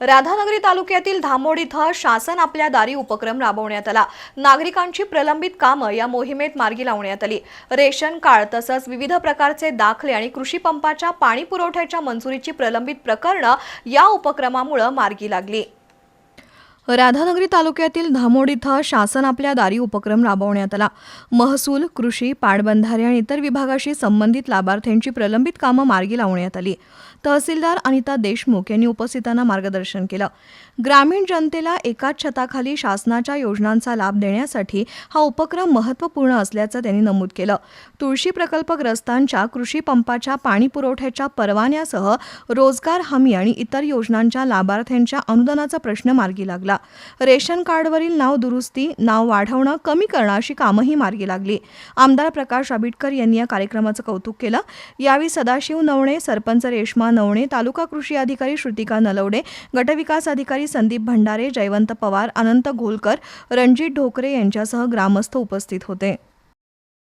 राधानगरी तालुक्यातील धामोड इथं शासन आपल्या दारी उपक्रम राबवण्यात आला. नागरिकांची प्रलंबित कामं या मोहिमेत मार्गी लावण्यात आली. रेशन कार्ड तसंच विविध प्रकारचे दाखले आणि कृषी पंपाच्या पाणी पुरवठ्याच्या मंजुरीची प्रलंबित प्रकरणं या उपक्रमामुळे मार्गी लागली. राधानगरी तालुक्यातील धामोड इथं शासन आपल्या दारी उपक्रम राबवण्यात आला. महसूल कृषी पाटबंधारे आणि इतर विभागाशी संबंधित लाभार्थ्यांची प्रलंबित कामं मार्गी लावण्यात आली. तहसीलदार अनिता देशमुख यांनी उपस्थितांना मार्गदर्शन केलं. ग्रामीण जनतेला एकाच छताखाली शासनाच्या योजनांचा लाभ देण्यासाठी हा उपक्रम महत्त्वपूर्ण असल्याचं त्यांनी नमूद केलं. तुळशी प्रकल्पग्रस्तांच्या कृषी पंपाच्या पाणी पुरवठ्याच्या परवान्यासह रोजगार हमी आणि इतर योजनांच्या लाभार्थ्यांच्या अनुदानाचा प्रश्न मार्गी लागला. रेशन कार्डवरील नाव दुरुस्ती नाव वाढवणं कमी करणं अशी कामंही मार्गी लागली. आमदार प्रकाश आबिटकर यांनी या कार्यक्रमाचं कौतुक केलं. यावेळी सदाशिव नवणे सरपंच रेश्मा नवणे तालुका कृषी अधिकारी श्रुतिका नलवडे गटविकास अधिकारी संदीप भंडारे जयवंत पवार अनंत घोलकर रणजित ढोकरे यांच्यासह ग्रामस्थ उपस्थित होते.